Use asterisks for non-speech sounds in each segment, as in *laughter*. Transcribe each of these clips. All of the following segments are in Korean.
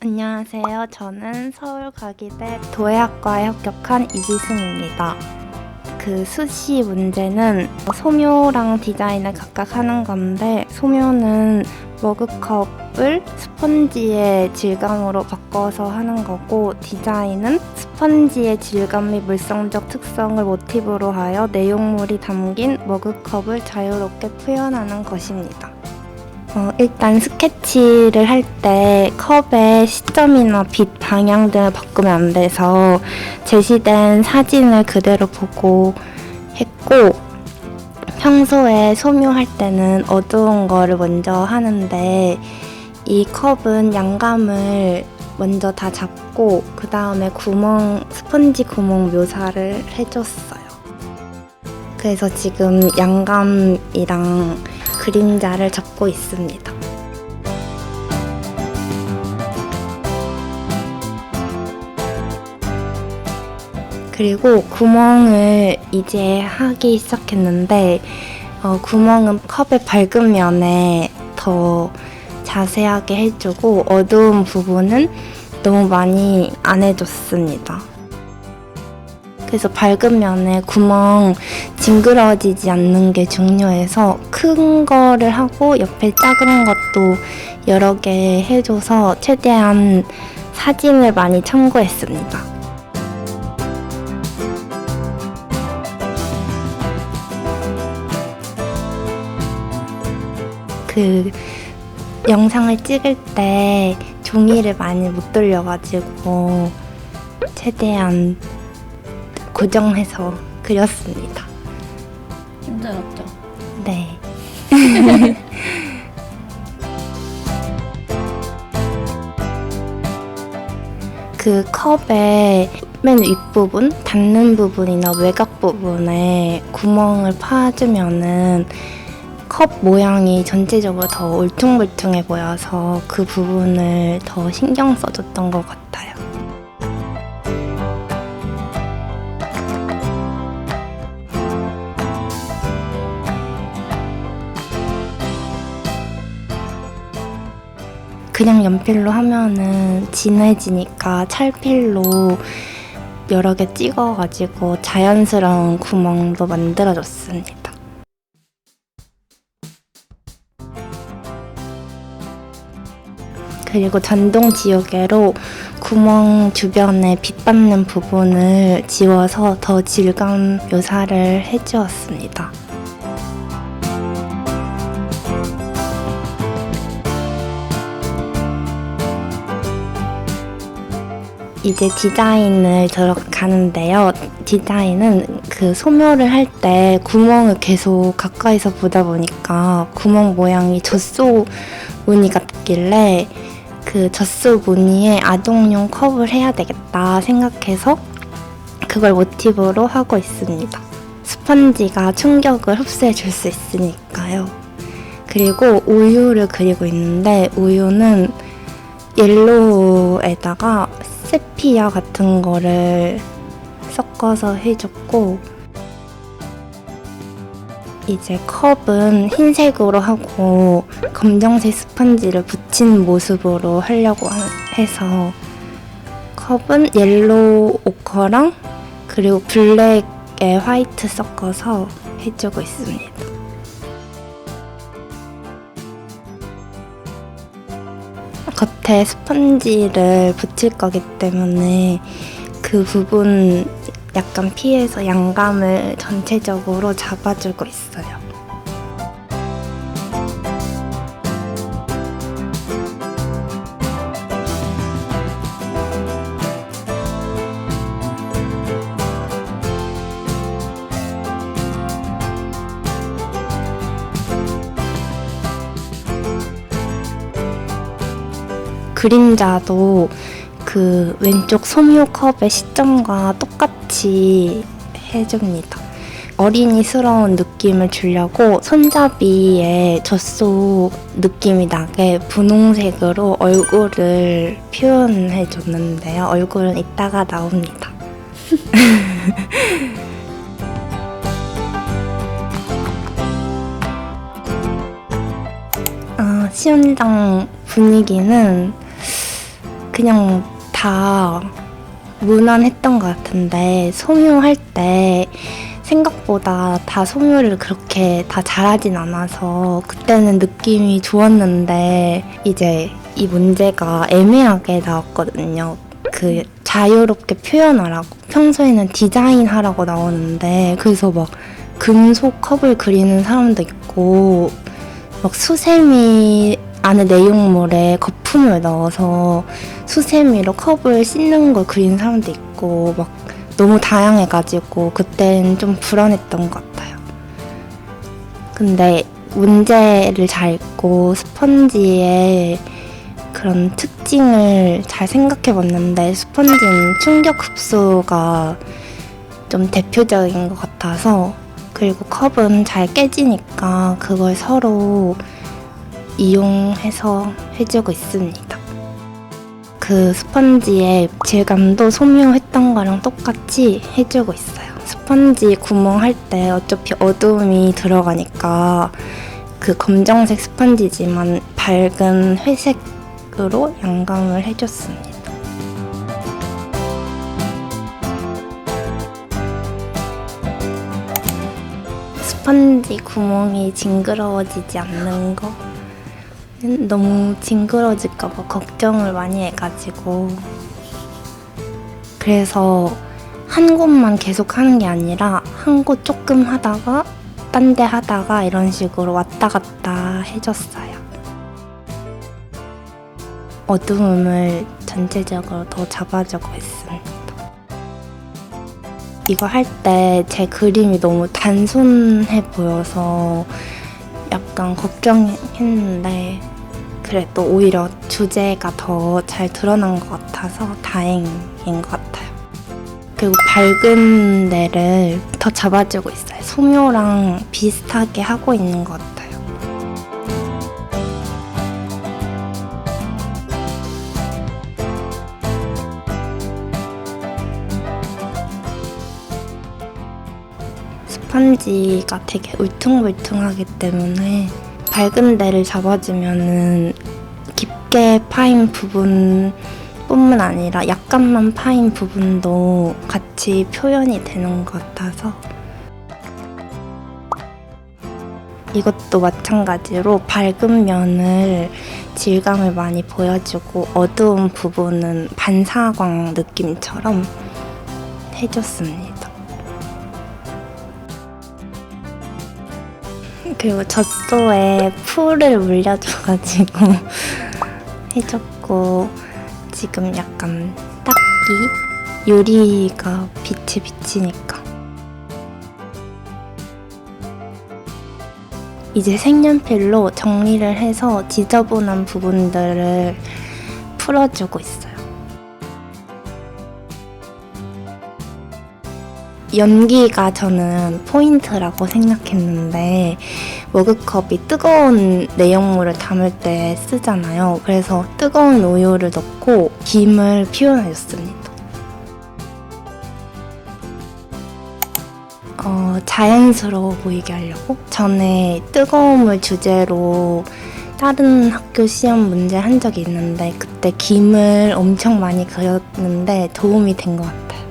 안녕하세요. 저는 서울과기대 도예학과에 합격한 이지승입니다. 그 수시 문제는 소묘랑 디자인을 각각 하는 건데 소묘는 머그컵을 스펀지의 질감으로 바꿔서 하는 거고 디자인은 스펀지의 질감 및 물성적 특성을 모티브로 하여 내용물이 담긴 머그컵을 자유롭게 표현하는 것입니다. 어, 일단 스케치를 할 때 컵의 시점이나 빛 방향 등을 바꾸면 안 돼서 제시된 사진을 그대로 보고 했고 평소에 소묘할 때는 어두운 거를 먼저 하는데 이 컵은 양감을 먼저 다 잡고 그 다음에 구멍 스펀지 구멍 묘사를 해줬어요. 그래서 지금 양감이랑 그림자를 잡고 있습니다. 그리고 구멍을 이제 하기 시작했는데 어, 구멍은 컵의 밝은 면에 더 자세하게 해주고 어두운 부분은 너무 많이 안 해줬습니다. 그래서 밝은 면에 구멍 징그러지지 않는 게 중요해서 큰 거를 하고 옆에 작은 것도 여러 개 해줘서 최대한 사진을 많이 참고했습니다. 그 영상을 찍을 때 종이를 많이 못 돌려가지고 최대한 고정해서 그렸습니다. 힘들었죠. 네. *laughs* 그 컵의 맨 윗부분, 닿는 부분이나 외곽 부분에 구멍을 파주면은 컵 모양이 전체적으로 더 울퉁불퉁해 보여서 그 부분을 더 신경 써줬던 것 같아요. 그냥 연필로 하면은 진해지니까 찰필로 여러 개 찍어가지고 자연스러운 구멍도 만들어줬습니다. 그리고 전동 지우개로 구멍 주변에 빛받는 부분을 지워서 더 질감 묘사를 해주었습니다. 이제 디자인을 들어가는데요. 디자인은 그 소묘를 할 때 구멍을 계속 가까이서 보다 보니까 구멍 모양이 젖소 무늬 같길래 그 젖소 무늬에 아동용 컵을 해야 되겠다 생각해서 그걸 모티브로 하고 있습니다. 스펀지가 충격을 흡수해 줄 수 있으니까요. 그리고 우유를 그리고 있는데 우유는 옐로우에다가 세피아 같은 거를 섞어서 해줬고 이제 컵은 흰색으로 하고 검정색 스펀지를 붙인 모습으로 하려고 하- 해서 컵은 옐로우 오커랑 그리고 블랙에 화이트 섞어서 해주고 있습니다. 겉에 스펀지를 붙일 거기 때문에 그 부분 약간 피해서 양감을 전체적으로 잡아주고 있어요. 그림자도 그 왼쪽 소묘 컵의 시점과 똑같이 해줍니다. 어린이스러운 느낌을 주려고 손잡이에 젖소 느낌이 나게 분홍색으로 얼굴을 표현해 줬는데요. 얼굴은 이따가 나옵니다. *laughs* 아, 시험장 분위기는 그냥 다 무난했던 것 같은데 소묘할 때 생각보다 다 소묘를 그렇게 다 잘하진 않아서 그때는 느낌이 좋았는데 이제 이 문제가 애매하게 나왔거든요. 그 자유롭게 표현하라고 평소에는 디자인하라고 나오는데 그래서 막 금속 컵을 그리는 사람도 있고 막 수세미 안에 내용물에 거품을 넣어서 수세미로 컵을 씻는 걸 그리는 사람도 있고 막 너무 다양해가지고 그땐 좀 불안했던 것 같아요. 근데 문제를 잘 읽고 스펀지의 그런 특징을 잘 생각해 봤는데 스펀지는 충격 흡수가 좀 대표적인 것 같아서 그리고 컵은 잘 깨지니까 그걸 서로 이용해서 해주고 있습니다. 그 스펀지의 질감도 소묘했던 거랑 똑같이 해주고 있어요. 스펀지 구멍할 때 어차피 어두움이 들어가니까 그 검정색 스펀지지만 밝은 회색으로 양감을 해줬습니다. 스펀지 구멍이 징그러워지지 않는 거 너무 징그러질까봐 걱정을 많이 해가지고 그래서 한 곳만 계속 하는 게 아니라 한 곳 조금 하다가 딴 데 하다가 이런 식으로 왔다 갔다 해줬어요. 어두움을 전체적으로 더 잡아주고 있습니다. 이거 할 때 제 그림이 너무 단순해 보여서 약간 걱정했는데 그래도 오히려 주제가 더 잘 드러난 것 같아서 다행인 것 같아요. 그리고 밝은 데를 더 잡아주고 있어요. 소묘랑 비슷하게 하고 있는 것 같아요. 스펀지가 되게 울퉁불퉁하기 때문에 밝은 데를 잡아주면은 깊게 파인 부분 뿐만 아니라 약간만 파인 부분도 같이 표현이 되는 것 같아서 이것도 마찬가지로 밝은 면을 질감을 많이 보여주고 어두운 부분은 반사광 느낌처럼 해줬습니다. 그리고 젖소에 풀을 물려줘가지고 *laughs* 해줬고 지금 약간 딱기 유리가 빛이 비치니까 이제 색연필로 정리를 해서 지저분한 부분들을 풀어주고 있어요. 연기가 저는 포인트라고 생각했는데 머그컵이 뜨거운 내용물을 담을 때 쓰잖아요. 그래서 뜨거운 우유를 넣고 김을 표현해줬습니다. 어, 자연스러워 보이게 하려고 전에 뜨거움을 주제로 다른 학교 시험 문제 한 적이 있는데 그때 김을 엄청 많이 그렸는데 도움이 된 것 같아요.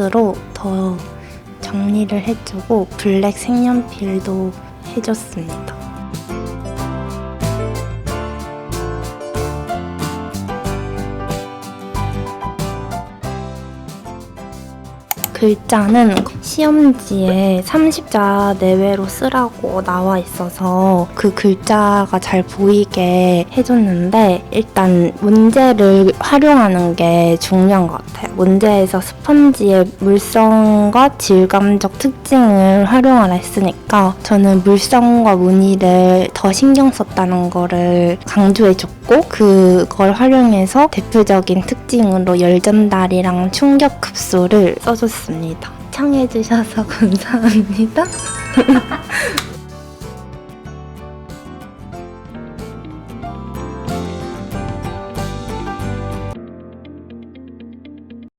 화이트로 더 정리를 해주고 블랙 색연필도 해줬습니다. 글자는 시험지에 30자 내외로 쓰라고 나와 있어서 그 글자가 잘 보이게 해줬는데 일단 문제를 활용하는 게 중요한 것 같아요. 문제에서 스펀지의 물성과 질감적 특징을 활용하라 했으니까 저는 물성과 무늬를 더 신경 썼다는 거를 강조해줬고 그걸 활용해서 대표적인 특징으로 열전달이랑 충격 흡수를 써줬습니다. 시청해주셔서 *laughs* 감사합니다. *laughs*